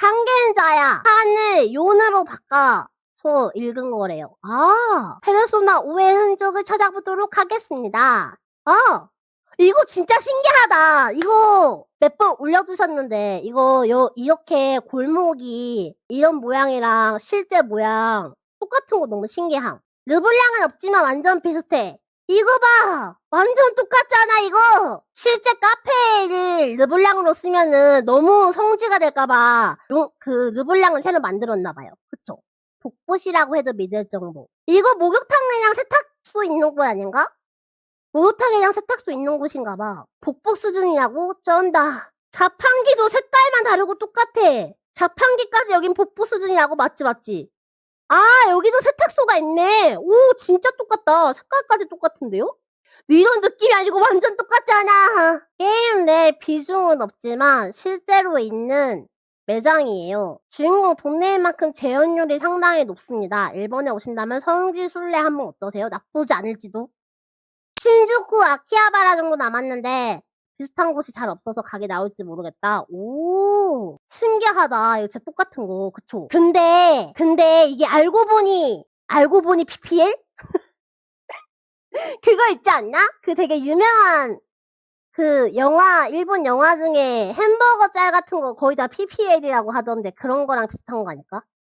상겐자야 한을 요으로 바꿔서 읽은 거래요. 아, 페르소나 5의 흔적을 찾아보도록 하겠습니다. 아, 이거 진짜 신기하다. 이거 몇 번 올려주셨는데, 이거 요, 이렇게 골목이 이런 모양이랑 실제 모양 똑같은 거 너무 신기함. 르블랑은 없지만 완전 비슷해. 이거 봐! 완전 똑같잖아, 이거! 실제 카페를 르블랑으로 쓰면은 너무 성지가 될까봐, 요- 그, 르블랑은 새로 만들었나봐요. 그쵸? 복붙이라고 해도 믿을 정도. 이거 목욕탕이랑 세탁소 있는 곳 아닌가? 목욕탕이랑 세탁소 있는 곳인가봐. 복복 수준이라고? 쩐다. 자판기도 색깔만 다르고 똑같아. 자판기까지 여긴 복복 수준이라고 맞지, 맞지? 아, 여기도 세탁소가 있네. 오, 진짜 똑같다. 색깔까지 똑같은데요? 이런 느낌이 아니고 완전 똑같잖아. 게임 내 비중은 없지만 실제로 있는 매장이에요. 주인공 돈 내는 만큼 재현율이 상당히 높습니다. 일본에 오신다면 성지 순례 한번 어떠세요? 나쁘지 않을지도. 신주쿠 아키하바라 정도 남았는데 비슷한 곳이 잘 없어서 가게 나올지 모르겠다. 오, 신기하다. 이거 진짜 똑같은 거. 그쵸? 근데, 근데 이게 알고 보니, 알고 보니 PPL? 그거 있지 않나? 그 되게 유명한 그 영화, 일본 영화 중에 햄버거 짤 같은 거 거의 다 PPL이라고 하던데 그런 거랑 비슷한 거 아닐까?